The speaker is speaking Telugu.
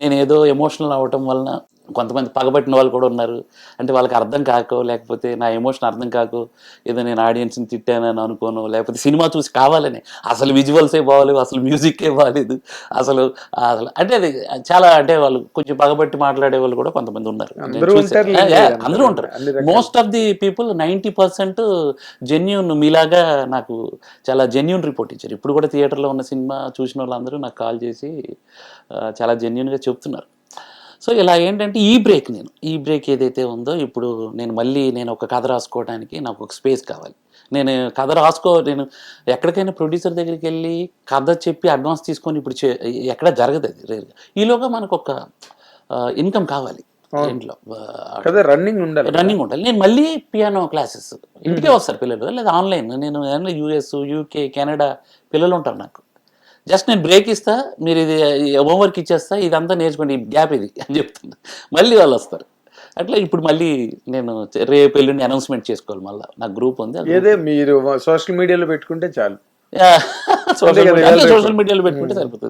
నేను ఏదో ఎమోషనల్ అవ్వటం వలన కొంతమంది పగబట్టిన వాళ్ళు కూడా ఉన్నారు. అంటే వాళ్ళకి అర్థం కాకో లేకపోతే నా ఎమోషన్ అర్థం కాకో ఏదో నేను ఆడియన్స్ని తిట్టానని అనుకోను లేకపోతే సినిమా చూసి కావాలని. అసలు విజువల్సే బాగాలేవు అసలు మ్యూజిక్కే బాగాలేదు. అసలు అసలు అంటే అది చాలా అంటే వాళ్ళు కొంచెం పగబట్టి మాట్లాడే వాళ్ళు కూడా కొంతమంది ఉన్నారు. నేను అందరూ. ఉంటారు most of the people ninety percent genuine మీలాగా నాకు చాలా జెన్యున్ రిపోర్ట్ ఇచ్చారు. ఇప్పుడు కూడా థియేటర్లో ఉన్న సినిమా చూసిన వాళ్ళందరూ నాకు కాల్ చేసి చాలా జెన్యున్గా చెప్తున్నారు. సో ఇలా ఏంటంటే ఈ బ్రేక్ నేను ఈ బ్రేక్ ఏదైతే ఉందో ఇప్పుడు నేను మళ్ళీ నేను ఒక కథ రాసుకోవడానికి నాకు ఒక స్పేస్ కావాలి. నేను కథ రాసుకో నేను ఎక్కడికైనా ప్రొడ్యూసర్ దగ్గరికి వెళ్ళి కథ చెప్పి అడ్వాన్స్ తీసుకొని ఇప్పుడు చే- ఎక్కడ జరగదు అది రేరుగా ఈలోగా మనకు ఒక ఇన్కమ్ కావాలి ఇంట్లో. రన్నింగ్ ఉండాలి రన్నింగ్ ఉండాలి. నేను మళ్ళీ పియానో క్లాసెస్ ఇంటికే వస్తారు పిల్లలు లేదా ఆన్లైన్ నేను యూఎస్ యూకే కెనడా పిల్లలు ఉంటారు నాకు. జస్ట్ నేను బ్రేక్ ఇస్తా మీరు ఇది హోంవర్క్ ఇచ్చేస్తా ఇదంతా నేర్చుకోండి ఈ గ్యాప్ ఇది అని చెప్తున్నా. మళ్ళీ వాళ్ళు వస్తారు. అట్లా ఇప్పుడు మళ్ళీ నేను రేపు ఎల్లుండి అనౌన్స్మెంట్ చేసుకోవాలి మళ్ళీ. నాకు గ్రూప్ ఉంది ఏదే మీరు సోషల్ మీడియాలో పెట్టుకుంటే చాలు. సోషల్ మీడియాలో పెట్టుకుంటే సరిపోతుంది.